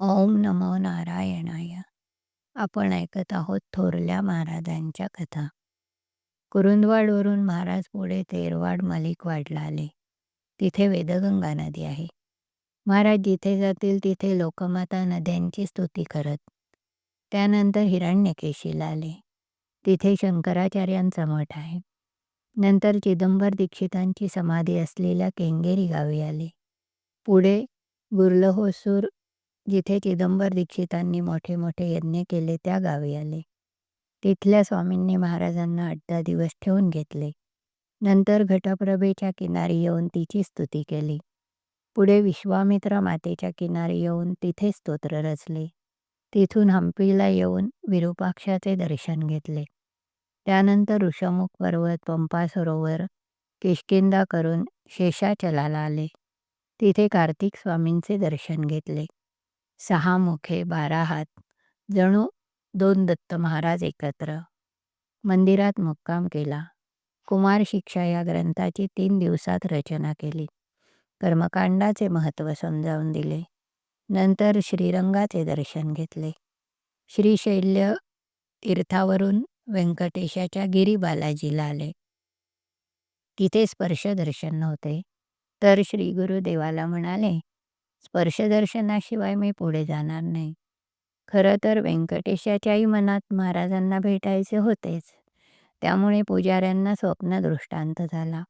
ओम नमो नारायणाय. आपण ऐकत आहोत थोरल्या महाराजांच्या कथा. कुरुंदवाडवरून महाराज पुढे तेरवाड मलिकवाडला आले तिथे वेदगंगा नदी आहे. महाराज जिथे जातील तिथे लोकमाता नद्यांची स्तुती करत. त्यानंतर हिरण्यकेशीला आले तिथे शंकराचार्यांचा मठ आहे. नंतर चिदंबर दीक्षितांची समाधी असलेल्या केंगेरी गावी आले. पुढे गुर्लहोसूर जिथे चिदंबर दीक्षितांनी मोठे मोठे यज्ञ केले त्या गावी आले. तिथल्या स्वामींनी महाराजांना आठ दहा दिवस ठेवून घेतले. नंतर घटप्रभेच्या किनारी येऊन तिची स्तुती केली. पुढे विश्वामित्र मातेच्या किनारी येऊन तिथे स्तोत्र रचले. तिथून हंपीला येऊन विरूपाक्षाचे दर्शन घेतले. त्यानंतर ऋषमुख पर्वत पंपा सरोवर किष्किंदा करून शेषाचलाला आले. तिथे कार्तिक स्वामींचे दर्शन घेतले. सहा मुखे बारा हात जणू दोन दत्त महाराज एकत्र. मंदिरात मुक्काम केला. कुमार शिक्षा या ग्रंथाची तीन दिवसात रचना केली. कर्मकांडाचे महत्त्व समजावून दिले. नंतर श्रीरंगाचे दर्शन घेतले. श्रीशैल्य तीर्थावरून व्यंकटेशाच्या गिरी बालाजीला आले. तिथे स्पर्श दर्शन नव्हते. तर श्री गुरुदेवाला म्हणाले स्पर्शदर्शनाशिवाय मी पुढे जाणार नाही. खरं तर व्यंकटेशाच्याही मनात महाराजांना भेटायचे होतेच. त्यामुळे पुजाऱ्यांना स्वप्न दृष्टांत झाला.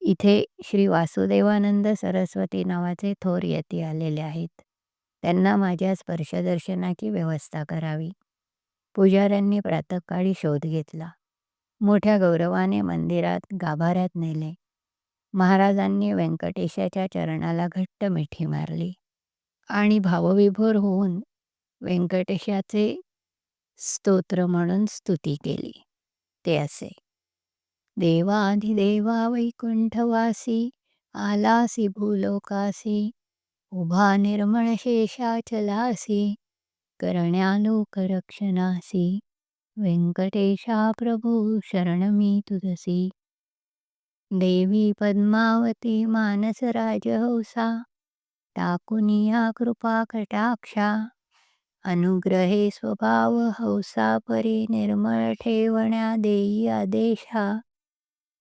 इथे श्री वासुदेवानंद सरस्वती नावाचे थोर यती आलेले आहेत. त्यांना माझ्या स्पर्शदर्शनाची व्यवस्था करावी. पुजाऱ्यांनी प्रातकाळी शोध घेतला. मोठ्या गौरवाने मंदिरात गाभाऱ्यात नेले. महाराजांनी व्यंकटेशाच्या चरणाला घट्ट मिठी मारली आणि भावविभोर होऊन व्यंकटेशाचे स्तोत्र म्हणून स्तुती केली. ते असे देवाधिदेवा वैकुंठवासी आलासी भूलोकासी उभा निर्मळ शेषाचलासी करण्यालोकरक्षणासी व्यंकटेशा प्रभू शरणमी तुझसी देवी पद्मावती मानस राजहंसा टाकुनिया कृपा कटाक्षा अनुग्रहे स्वभाव हौसा परी निर्मळ ठेवण्या देई आदेशा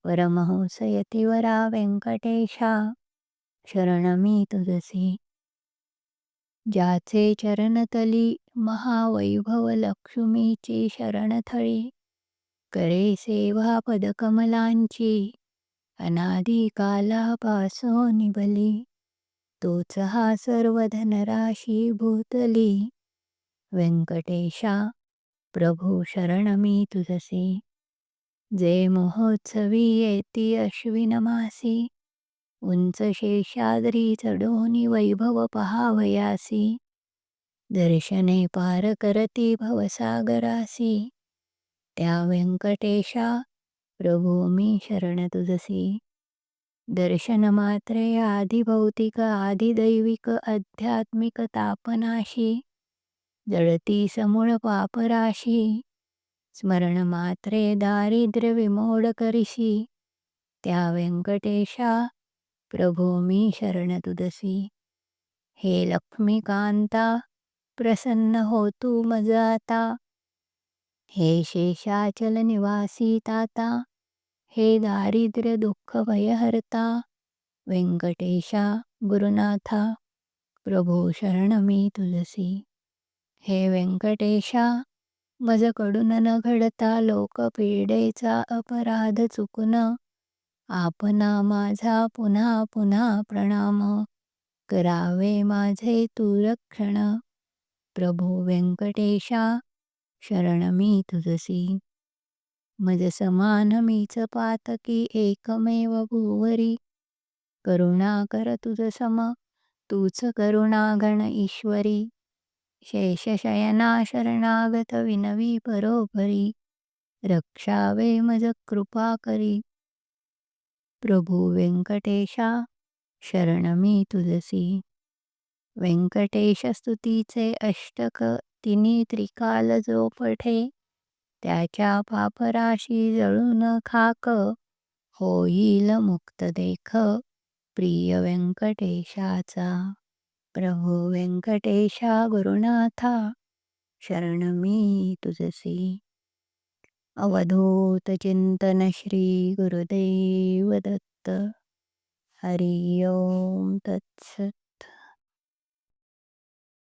परमहंस यतिवरा व्यंकटेशा शरणमी तुझसी। ज्याचे चरणतली महावैभव लक्ष्मीची शरणथळी करे सेवा पदकमलांची। अनादी कालापासून बली तोच हा सर्व धनराशी भूतली. व्यंकटेशा प्रभू शरणमी तुझसे. जे महोत्सवी येती अश्विन मासी. उंच शेषाद्री चढोनी वैभव पहावयासी. दर्शने पार करती भवसागरासी. त्या व्यंकटेशा प्रभू मी शरण तुझसी दर्शन मात्रे आधिभौतिक आधिदैविक आध्यात्मिक तापनाशी। जळती समूळ पापराशी। स्मरण मात्रे दारिद्र्य विमोड करिशी। त्या व्यंकटेशा प्रभो मी शरण तुदसी हे लक्ष्मीकांता प्रसन्न होतु मजाता हे शेषाचल निवासी ताता। हे दारिद्र्य दुःख भयहरता व्यंकटेशा गुरुनाथा प्रभो शरण मी तुलसी. हे व्यंकटेशा मजकडून न घडता लोक पीडेचा अपराध चुकून आपना माझा पुन्हा पुन्हा प्रणाम करावे माझे तू रक्षण प्रभो व्यंकटेशा शरण मी तुझसी मज समान मीच पातकी एकमेव भूवरी. करुणा कर तुझ सम तूच करुणा गण ईश्वरी. शेषशयना शरणागत विनवी परोपरी. रक्षावे मज कृपा करी. प्रभू व्यंकटेशा शरण मी तुझसी. व्यंकटेश स्तुतीचे अष्टक तिनी त्रिकाल जो पठे त्याच्या पापराशी जळून खाक होईल मुक्त देख प्रिय व्यंकटेशाचा. प्रभो व्यंकटेशा गुरुनाथा शरण मी तुझसी. अवधूत चिंतन श्री गुरुदेव दत्त. हरि ओम तत्सत